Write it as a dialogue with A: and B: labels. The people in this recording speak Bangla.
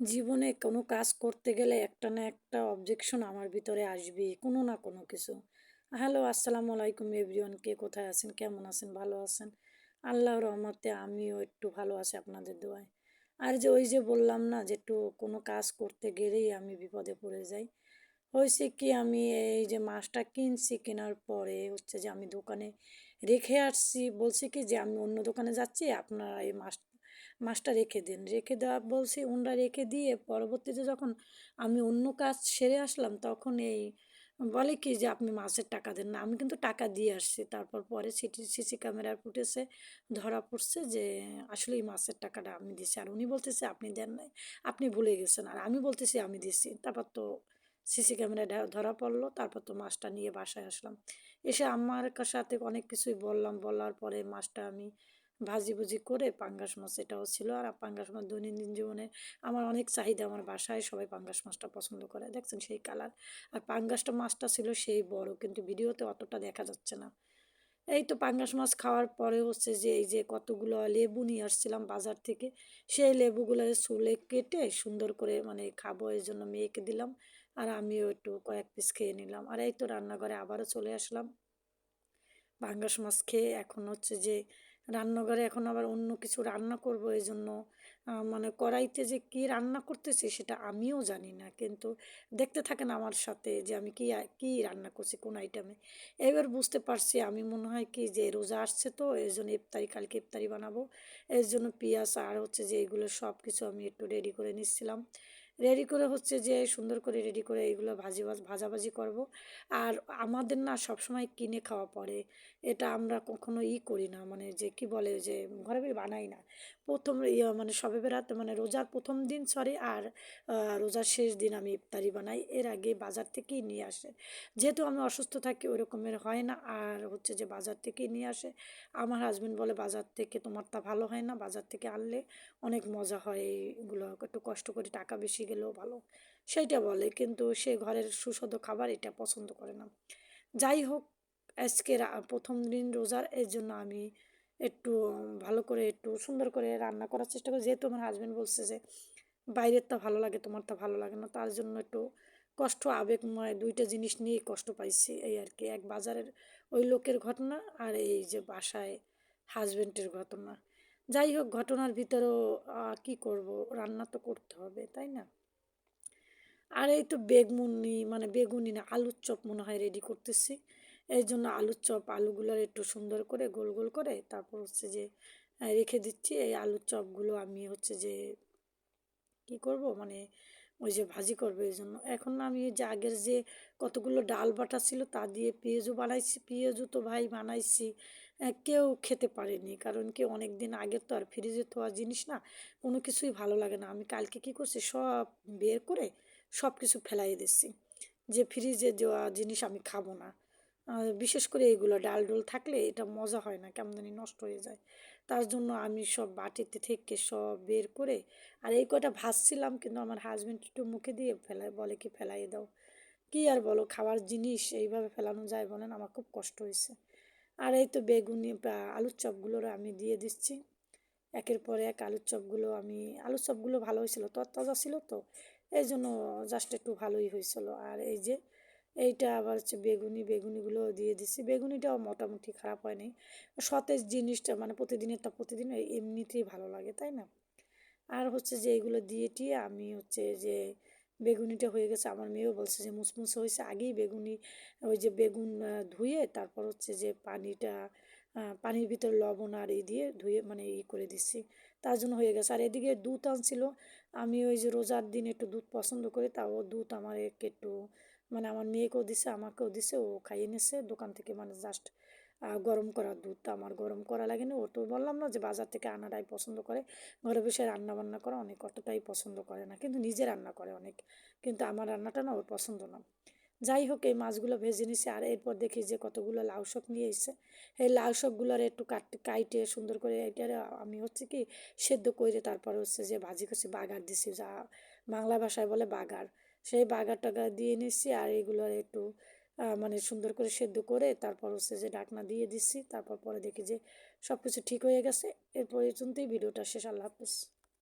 A: জীবনে কোনো কাজ করতে গেলে একটা না একটা অবজেকশন আমার ভিতরে আসবে কোনো না কোনো কিছু। হ্যালো আসসালামু আলাইকুম এভরিওয়ান কে কোথায় আছেন? কেমন আছেন? ভালো আছেন? আল্লাহ রহমতে আমিও একটু ভালো আছি আপনাদের দোয়ায়। আর যে ওই যে বললাম না যে একটু কোনো কাজ করতে গেলেই আমি বিপদে পড়ে যাই। হয়েছে কি আমি এই যে মাছটা কিনছি, কেনার পরে হচ্ছে যে আমি দোকানে রেখে আসছি। বলছি কি যে আমি অন্য দোকানে যাচ্ছি, আপনারা এই মাছ মাছটা রেখে দিন। রেখে দেওয়া বলছি ওনরা রেখে দিয়ে পরবর্তীতে যখন আমি অন্য কাজ সেরে আসলাম তখন এই বলে কি যে, আপনি মাছের টাকা দেন না। আমি কিন্তু টাকা দিয়ে আসছি। তারপর পরে সিটি, সিসি ক্যামেরার ফুটেছে ধরা পড়ছে যে, আসলে এই মাছের টাকাটা আমি দিছি আর উনি বলতেছে, আপনি দেন নাই, আপনি ভুলে গেছেন। আর আমি বলতেছি, আমি দিছি তারপর তো সিসি ক্যামেরা ধরা পড়ল। তারপর তো মাছটা নিয়ে বাসায় আসলাম। এসে আমার সাথে অনেক কিছুই বললাম। বলার পরে মাছটা আমি ভাজি ভুজি করে পাঙ্গাস মাছ এটাও ছিল। আর পাঙ্গাস মাছ দৈনন্দিন জীবনে আমার অনেক চাহিদা আমার বাসায় সবাই পাঙ্গাস মাছটা পছন্দ করে। দেখছেন সেই কালার। আর পাঙ্গাসটা মাছটা ছিল সেই বড়, কিন্তু ভিডিওতে অতটা দেখা যাচ্ছে না। এই তো পাঙ্গাস মাছ খাওয়ার পরে হচ্ছে যে, এই যে কতগুলো লেবু নিয়ে আসছিলাম বাজার থেকে, সেই লেবুগুলো চুলে কেটে সুন্দর করে মানে খাব এই জন্য মেয়েকে দিলাম। আর আমিও একটু কয়েক পিস খেয়ে নিলাম। আর এই তো রান্নাঘরে আবারও চলে আসলাম। পাঙ্গাস মাছ খেয়ে এখন হচ্ছে যে রান্নাঘরে এখন আবার অন্য কিছু রান্না করব এই জন্য মানে কড়াইতে যে কি রান্না করতেছি সেটা আমিও জানি না। কিন্তু দেখতে থাকেন আমার সাথে যে আমি কি কি রান্না করছি, কোন আইটেমে এবার বুঝতে পারছি আমি মনে হয় কি যে রোজা আসছে তো এই জন্য ইফতারি, কালকে ইফতারি বানাবো। এর জন্য পেঁয়াজ আর হচ্ছে যে এগুলো সব কিছু আমি একটু রেডি করে নিচ্ছিলাম। রেডি করে হচ্ছে যে সুন্দর করে রেডি করে এগুলো ভাজি ভাজাভাজি করব। আর আমাদের না সবসময় কিনে খাওয়া পড়ে। এটা আমরা কখনো ই করি না। মানে যে কি বলে যে ঘরে বানাই না। প্রথম মানে সবে বেড়াতে মানে রোজার প্রথম দিন সরি আর রোজার শেষ দিন আমি ইফতারি বানাই। এর আগে বাজার থেকেই নিয়ে আসে। যেহেতু আমি অসুস্থ থাকি ওই রকমের হয় না। আর হচ্ছে যে বাজার থেকেই নিয়ে আসে। আমার হাজব্যান্ড বলে, বাজার থেকে তোমার তা ভালো হয় না। বাজার থেকে আনলে অনেক মজা হয়। এইগুলো একটু কষ্ট করে টাকা বেশি গেলেও ভালো। সেইটা বলে, কিন্তু সে ঘরের সুস্বাদু খাবার এটা পছন্দ করে না। যাই হোক, আজকে প্রথম দিন রোজার, এর জন্য আমি একটু ভালো করে একটু সুন্দর করে রান্না করার চেষ্টা করি। যেহেতু আমার হাজব্যান্ড বলছে যে, বাইরের তা ভালো লাগে, তোমার তা ভালো লাগে না। তার জন্য একটু কষ্ট আবেগময় দুইটা জিনিস নিয়েই কষ্ট পাইছি। এই আর কি, এক বাজারের ওই লোকের ঘটনা আর এই যে বাসায় হাজব্যান্ডের ঘটনা। যাই হোক, ঘটনার ভিতরেও কি করব? রান্না তো করতে হবে, তাই না? আর এই তো বেগুনি মানে বেগুনি না আলুর চপ মনে হয় রেডি করতেছি। এই জন্য আলুর চপ আলুগুলোর একটু সুন্দর করে গোল গোল করে তারপর হচ্ছে যে রেখে দিচ্ছি। এই আলুর চপগুলো আমি হচ্ছে যে, কি করব? মানে ওই যে ভাজি করবে এই জন্য। এখন আমি যে আগের যে কতগুলো ডাল বাটা ছিল তা দিয়ে পেঁয়াজও বানাইছি। পেঁয়াজও তো ভাই বানাইছি কেউ খেতে পারেনি। কারণ কি অনেক দিন আগের তো আর ফ্রিজে থোয়া জিনিস না, কোনো কিছুই ভালো লাগে না। আমি কালকে কি করছি? সব বের করে সব কিছু ফেলাই দিচ্ছি যে ফ্রিজে দেওয়া জিনিস আমি খাব না। বিশেষ করে এগুলো ডাল ডোল থাকলে এটা মজা হয় না, কেমন জানি নষ্ট হয়ে যায়। তার জন্য আমি সব বাটিতে থেকে সব বের করে, আর এই কটা ভাজছিলাম কিন্তু আমার হাজব্যান্ড একটু মুখে দিয়ে ফেলায় বলে কি ফেলাই দাও। কী আর বলো, খাবার জিনিস এইভাবে ফেলানো যায় বলেন, আমার খুব কষ্ট হয়েছে আর এই তো বেগুনি আলুর চপগুলোর আমি দিয়ে দিচ্ছি। একের পর এক আলুর চপগুলো আমি, আলুর চপগুলো ভালো হয়েছিল তরতাজা ছিল তো এই জন্য জাস্ট একটু ভালোই হয়েছিল। আর এই যে, এইটা আবার হচ্ছে বেগুনি বেগুনিগুলো দিয়ে দিচ্ছি বেগুনিটাও মোটামুটি খারাপ হয়নি। সতেজ জিনিসটা মানে প্রতিদিনেরটা প্রতিদিন এমনিতেই ভালো লাগে, তাই না? আর হচ্ছে যে এইগুলো দিয়ে টিয়ে আমি হচ্ছে যে, বেগুনিটা হয়ে গেছে। আমার মেয়েও বলছে যে মুসমুসে হয়েছে। আগেই বেগুনি, ওই যে বেগুন ধুয়ে তারপর হচ্ছে যে, পানিটা পানির ভিতরে লবণ আর এই দিয়ে ধুয়ে মানে ই করে দিচ্ছি তার জন্য হয়ে গেছে। আর এদিকে দুধ আনছিল। আমি ওই যে রোজার দিন একটু দুধ পছন্দ করি, তাও দুধ আমার একটু মানে আমার মেয়েকেও দিছে, আমাকেও দিছে, ও খাইয়ে নিছে। দোকান থেকে মানে জাস্ট গরম করা দুধ আমার গরম করা লাগেনি। ও তো বললাম না যে বাজার থেকে আনাটাই পছন্দ করে। ঘরে বসে রান্না বান্না করা অনেক অতটাই পছন্দ করে না, কিন্তু নিজে রান্না করে অনেক। কিন্তু আমার রান্নাটা না ওর পছন্দ না। যাই হোক, এই মাছগুলো ভেজে নিছি আর এরপর দেখি যে কতগুলো লাউ শাক নিয়ে এসছে। এই লাউ শাকগুলোর একটু কাট, কাইটে সুন্দর করে এটার আমি হচ্ছে কি সেদ্ধ করে তারপর হচ্ছে যে ভাজি করছি, বাগার দিছি যা বাংলা ভাষায় বলে বাগার। সেই বাগার টাগা দিয়ে নিচ্ছি আর এগুলোর একটু মানে সুন্দর করে সেদ্ধ করে তারপর হচ্ছে যে ডাকনা দিয়ে দিচ্ছি তারপর পরে দেখি যে সব কিছু ঠিক হয়ে গেছে। এর পর্যন্তই, ভিডিওটা শেষ, আল্লাহ হাফিজ।